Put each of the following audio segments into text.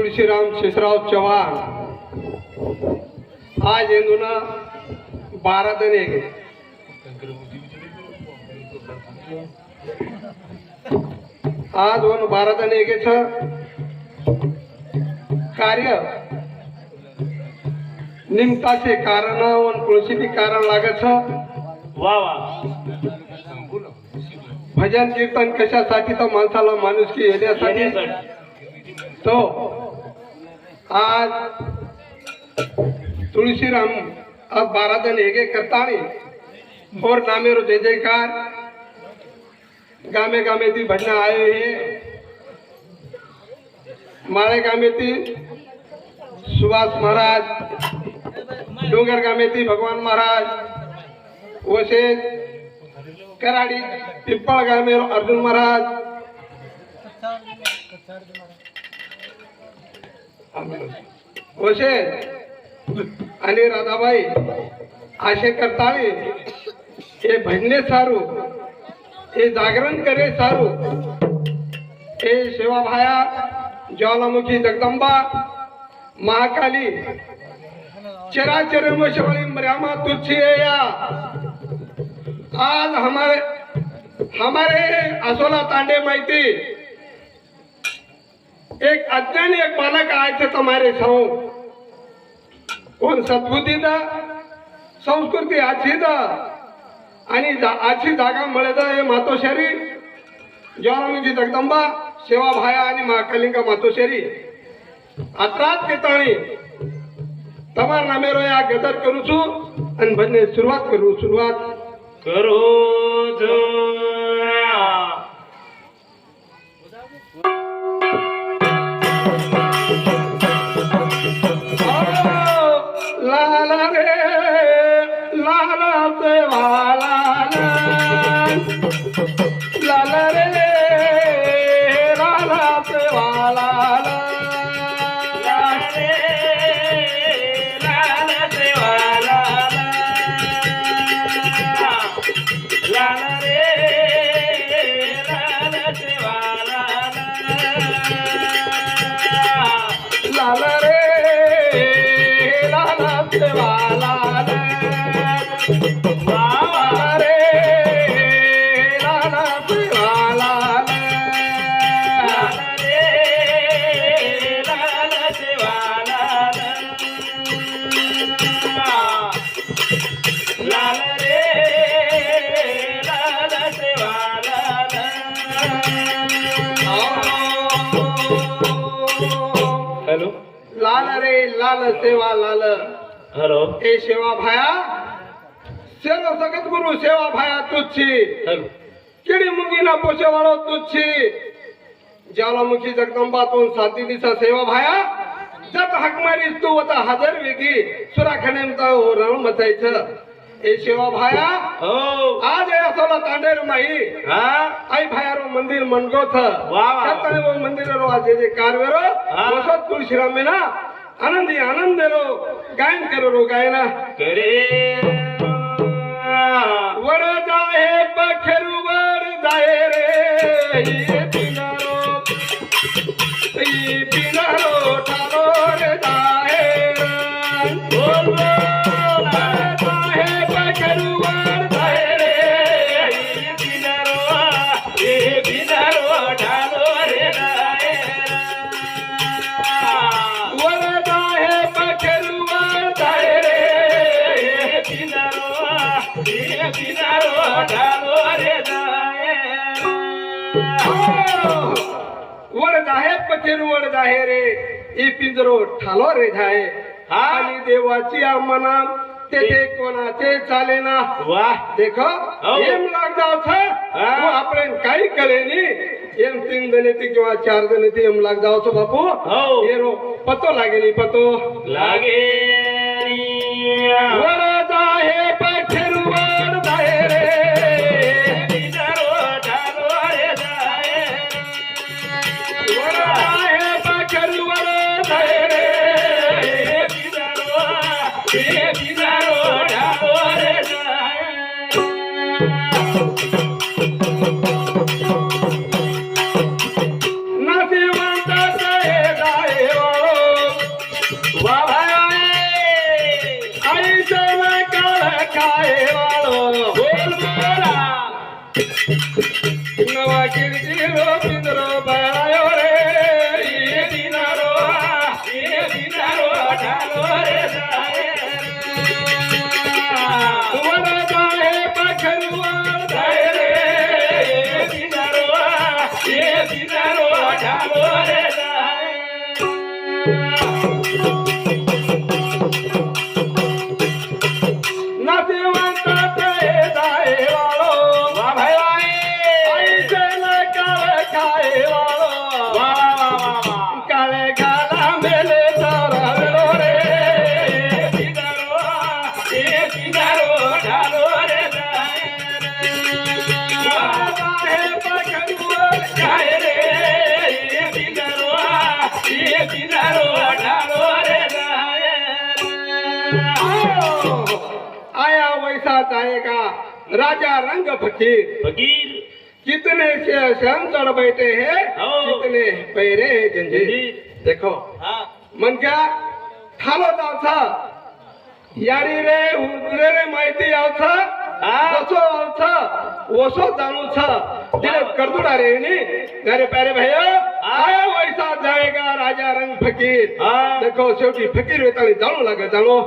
तुळशीराम शिसराव चव्हाण. आज येऊन बारा जण एक आज वन बारा जण एकेच कार्य. निमताचे कारण वन तुळशीची कारण लागत वा वा. भजन कीर्तन कशासाठी तर माणसाला माणुसकी येण्यासाठी. येण्यासाठी. तो आज तुळशीराम आज बारा जण हेगे करतानी। और नामेरो जय जयकार। गामे गामे ती भजन आए हे। माळे गामे ती सुभाष महाराज। डोंगर गामे ती भगवान महाराज। वसे कराडी पिंपळ गामे अर्जुन महाराज। होशे आणि राधाबाई असे करतावे. हे भजने सारू हे जागरण करे सारू. हे शिवाभाया ज्वालामुखी जगदंबा महाकाली चराचर मशवळी मर्यामा तुझी या. आज हमारे हमारे असोला तांडे माहिती. एक अज्ञानी एक बालक आए थे तुम्हारे सौ कोण सद्बुद्धी दा संस्कृती आची दा आणि जा- आची जागा मिळत हे मातोश्री ज्वालामुखी जगदंबा सेवा भाया आणि महाकालिंगा मातोश्री अत्रात केताणी તમારા નામે રો આ ગદર કરું છું અને ભજને શરૂઆત કરું શરૂઆત करो जो la la la la la la लाल सेवा लाल. हॅलो. ए सेवा भाया सर्व सगत गुरु सेवा भाया हॅलो. किडी मुंगी ना पोचेवाळो तुझची ज्वालामुखी जगदंबा तो साती दिसा सेवा भाया. जत हाक मारीस तू आता हजर वेगी. सुराखणे रण मचायचं ए सेवा भाया हो. आज या सोला तांडेर माही हा? आई भायारो मंदिर मनगोथ. वा मंदिर रो आज जे कारवेरो. हा. वसत तुळशीराम में ना आनंदी आनंद रो गायन करो रो गायना. करे. वर जाहे पखेरु वड जाहे पखेर वड जाहे रे ई पिंजरो ठालो रे जाहे आली देवाची आम्हाला तेथे कोणाचे चाले ना वा देखो एम लाग जाओ काही करे नी एम तीन जने ती किंवा चार जने ती एम लाग जाओ बापू हो. ये रो पतो लागेली पतो. लागे री Thank you. Lá vem राजा रंग फकीर। फकीर। कितने से चढ़ बैठे हैं। कितने पैरे हैं जंजीर। देखो मन क्या? ठालो जावचा यारी रे उजरे रे माहिती हा. जसो आवचा वसो जाणूचा दिले करदुडा रे नी गारे प्यारे भैया आया वैसा जाएगा राजा रंग फकीर. देखो शेवटी फकीर वेताळी जाणू लागे जाणू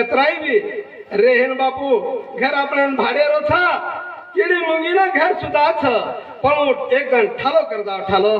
कतराई भी। रेहन बापू घर अपने भाड़े रो था। कीड़ी मुंगी ना घर सुधा छ पण एक दन ठालो कर दा ठालो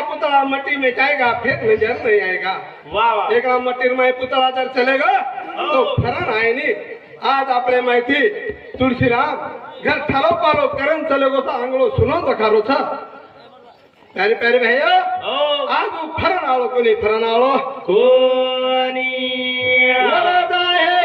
का पुतला मट्टी में जाएगा फिर नजर नहीं आएगा। वाह वाह एक मट्टी में पुतळा जर चलेगा तो फरण आहे नी। आज आपले माहिती तुळशीराम घर ठालो पालो करण चलेगो तो आंगलो सुनो तो खारो था प्यारे प्यारे भैया ओ आज वो फरण आलो कोणी फरण आलो कोणी वरदा हे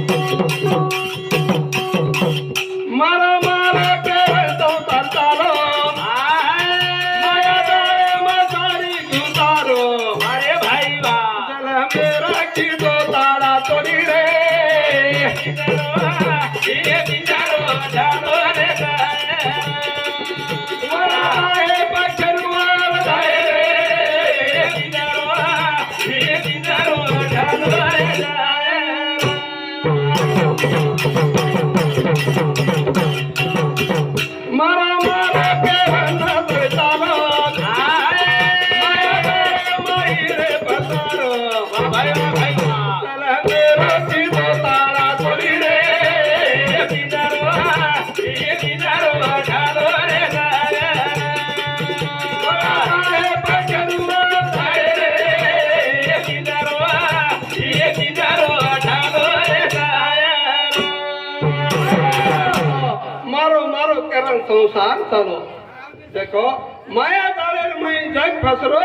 संसार देखो माया तारे मई जग फसरो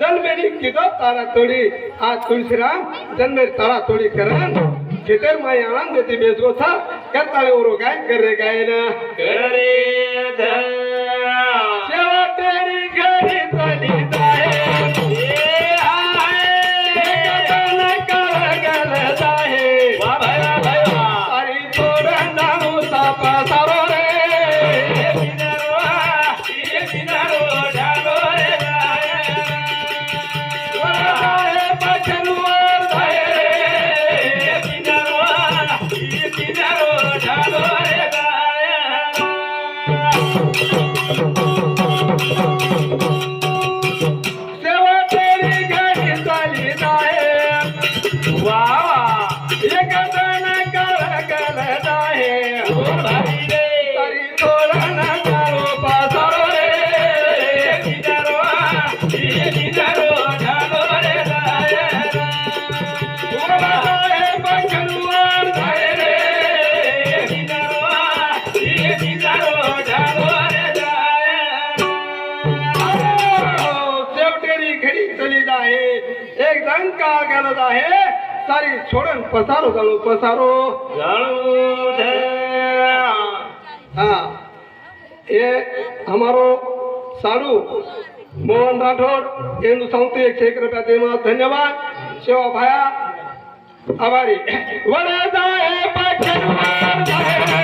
जन्मेरी किदो तारा तोडी. आज तुलसीराम जन्मेरी तारा तोडी करन कितर माई आनंद देती बेसगो था करताळे उरो गाय कर रे गायन. करे ध सारी छोडन पसारो जाणू पसारो हाँ ये हमारो साडू मोहन राठोड एनु सांगते एकशे एक रुपया दे मला धन्यवाद सेवा भाया आभारी वडा जाय पाखरवार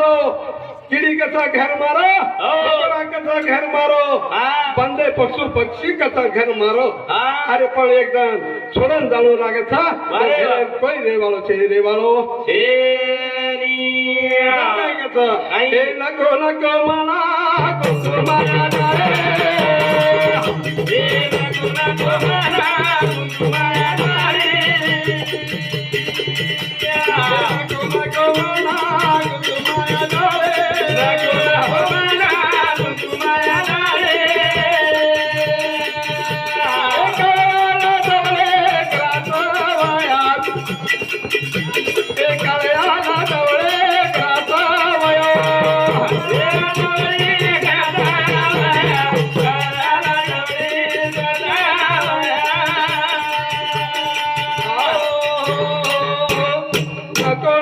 मारो किडी कथा घर मारो कसा घर मारो बन्दे पशु पक्षी कथा घर मारो अरे पण एकदम छोडन जानु लागे छ कोही रेवालो छ रेवालो लगो लगो मना कुमारा रे लगो लगो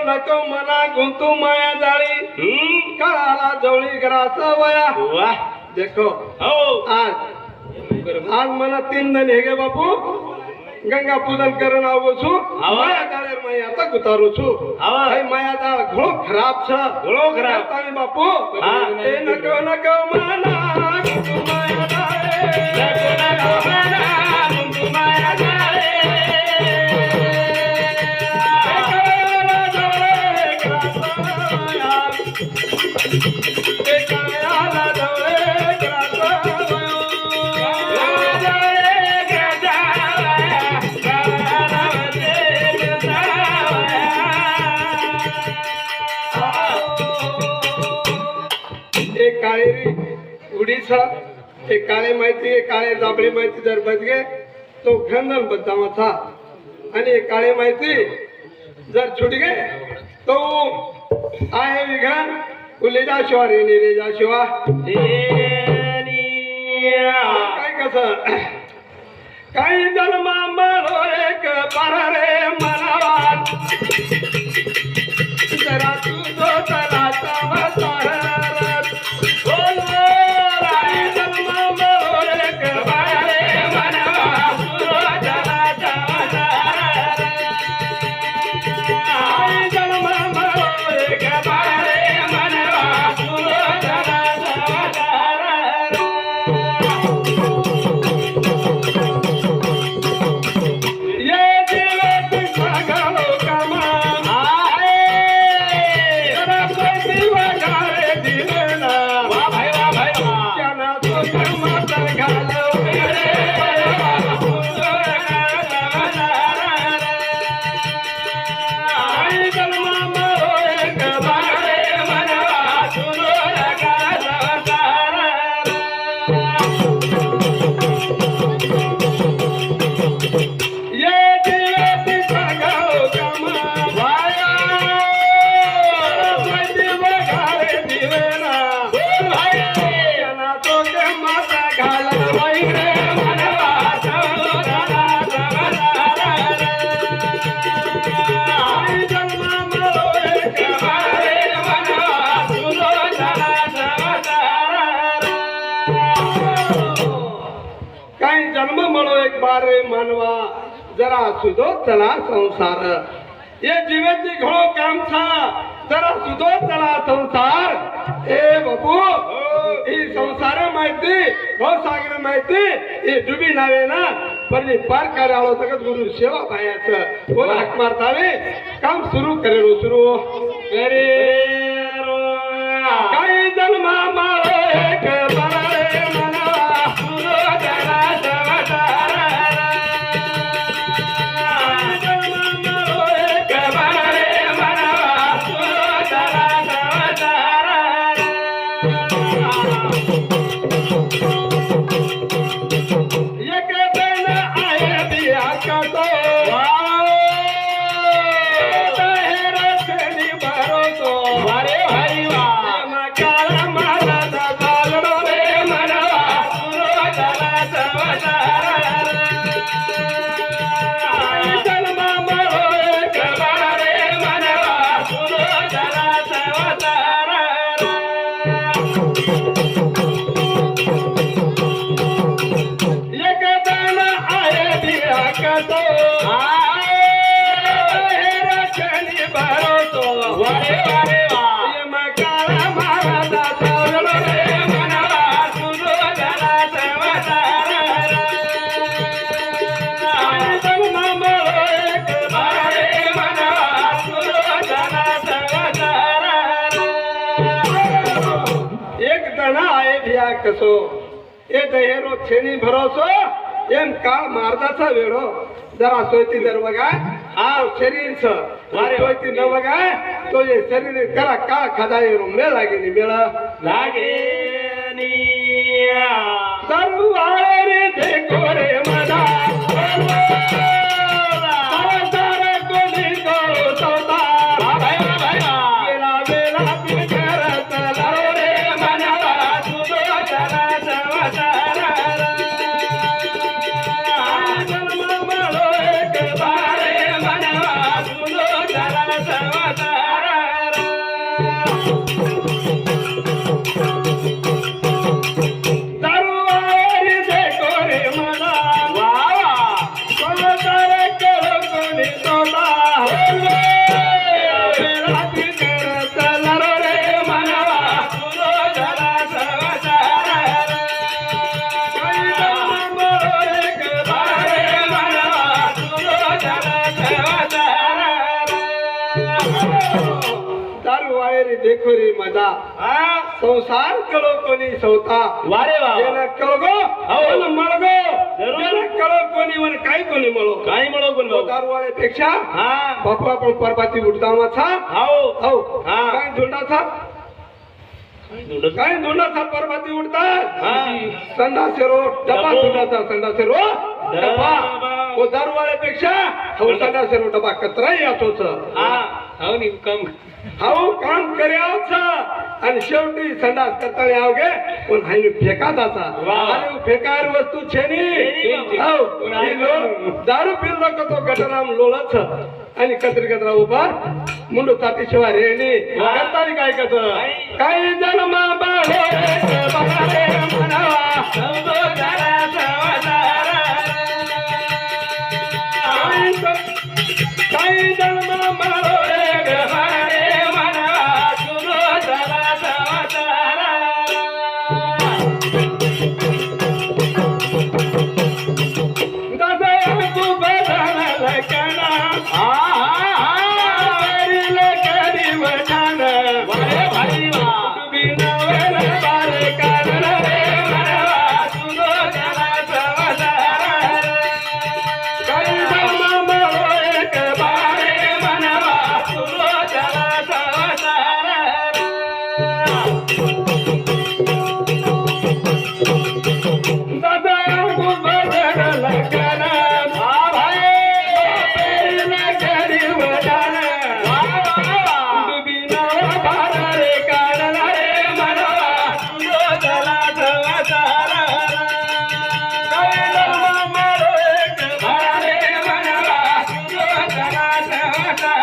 नको मला गुंतू माया जाळी. कळाला जवळी ग्रास वया. वा. देखो हो. आज आज मला तीन जण हे गे बापू. गंगा पूजन करून आव बसू हवा માયા તક ઉતારું છું. ભાઈ માયા ઘણો ખરાબ છે ઘણો ખરાબ. તારી બાપુ હા. એ નકો નકો માના માયા उडीसा एक काळे माहिती एक काळे जांभळी माहिती जर बदगे तो घंदन बद्दामाचा आणि काळे माहिती जर छुट गे तो आहे विघन उलेजा शिवा रेने रेजा शिवा काय कसं काही जन्म मरो एक बारा रे बारे मानवा जरा सुधो चला संसार. ये जीवेची घडो कामचा जरा सुधो चला संसार. ए बाबू ही संसार माहिती हो सागर माहिती ही डुबी नावे ना. पण पार कार्यालो सगळं गुरु सेवा पायाचं. कोण हाक मारतावे. काम सुरू करेल सुरू. करे काही जन्मा मारो ಹಾಕಿಸು ಏ ದಯರು ಕ್ಷಣಿ ಭರೋಸು ಏನ್ ಕಾಳ ಮಾರ್ದಾಸ ವೇಳು જરા સોયતી દર વગા આ શરીર છે. મારે સોયતી ન વગા તો એ શરીર કરા કા ખદાય રૂમ મે લાગે ની મેળા. લાગે ની સર્વારે દેખો રે. ते करी मजा. संसार कळो कोणी सवता वारे वा. कळगो हो. अवन मळगो. जरूर. कळो कोणी वन काय कोणी मळो. काय मळो कोण दारूवाळे पेक्षा हा. बापा पण परपाती उडता माथा हाओ हो. हाओ हो. हा. काय झुंडा? था काय धुंडाचा परमाती उडतात? संडासे रो डबा धुंडाचा संडासे रो डबा. ओ दारूवाळ्यापेक्षा हो संडासे रो डबा. कचरा असोच हा. हो नि कम हाऊ काम कर्यावच आणि शेवटी संडास करता आवगे पण हायने फेकादाचा. वा. आणि फेकार वस्तू छेनी. हाऊ. लो- दारू पिलो का तो गटराम लोळच. आणि कत्री कचरा उभा मुंडू चाटी शिवाय रेणी. करतानी काय काय? काही जन्मा संबोधरा